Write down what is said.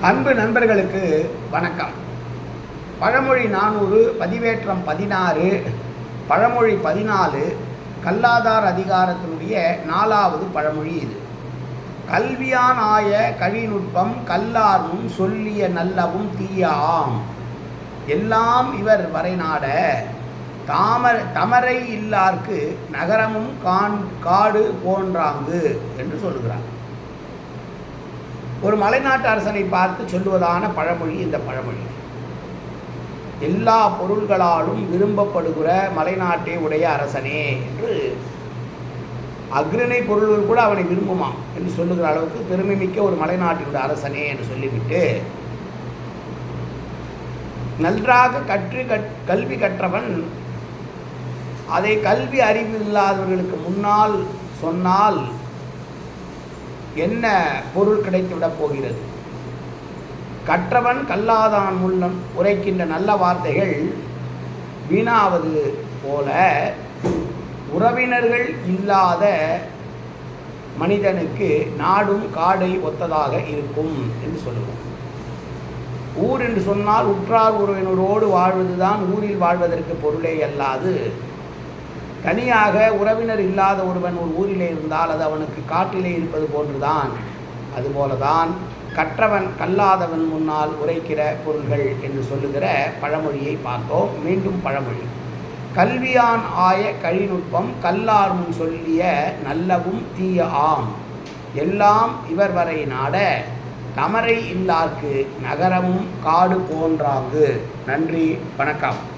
அன்பு நண்பர்களுக்கு வணக்கம். பழமொழி நானூறு பதிவேற்றம் பதினாறு பழமொழி பதினாலு கல்லாதார் அதிகாரத்தினுடைய நாலாவது பழமொழி இது. கல்வியான் ஆய கழிநுட்பம் கல்லார்மும் சொல்லிய நல்லவும் தீயாம். எல்லாம் இவர் வரைநாட தாமர தமரை இல்லார்க்கு நகரமும் கான் காடு போன்றாங்கு என்று சொல்லுகிறார். ஒரு மலைநாட்டு அரசனை பார்த்து சொல்லுவதான பழமொழி இந்த பழமொழி. எல்லா பொருள்களாலும் விரும்பப்படுகிற மலைநாட்டை உடைய அரசனே என்று அக்ரிணை பொருள்கள் கூட அவனை விரும்புமா என்று சொல்லுகிற அளவுக்கு பெருமை மிக்க ஒரு மலைநாட்டினுடைய அரசனே என்று சொல்லிவிட்டு நன்றாக கற்று கற் கல்வி கற்றவன் அதை கல்வி அறிவு இல்லாதவர்களுக்கு முன்னால் சொன்னால் என்ன பொருள் கிடைத்துவிடப் போகிறது? கற்றவன் கல்லாதான் உள்ளம் உரைக்கின்ற நல்ல வார்த்தைகள் வீணாவது போல உறவினர்கள் இல்லாத மனிதனுக்கு நாடும் காடை ஒத்ததாக இருக்கும் என்று சொல்லுவோம். ஊர் என்று சொன்னால் உற்றார் உறவினரோடு வாழ்வதுதான் ஊரில் வாழ்வதற்கு பொருளே அல்லாது தனியாக உறவினர் இல்லாத ஒருவன் ஒரு ஊரிலே இருந்தால் அது அவனுக்கு காட்டிலே இருப்பது போன்றுதான். அதுபோலதான் கற்றவன் கல்லாதவன் முன்னால் உரைக்கிற பொருள்கள் என்று சொல்லுகிற பழமொழியை பார்த்தோம். மீண்டும் பழமொழி. கல்வியான் ஆய கழிநுட்பம் கல்லார் முன் சொல்லிய நல்லவும் தீய ஆம். எல்லாம் இவர் வரை நாட தமரை இல்லார்க்கு நகரமும் காடு போன்றாங்கு. நன்றி வணக்கம்.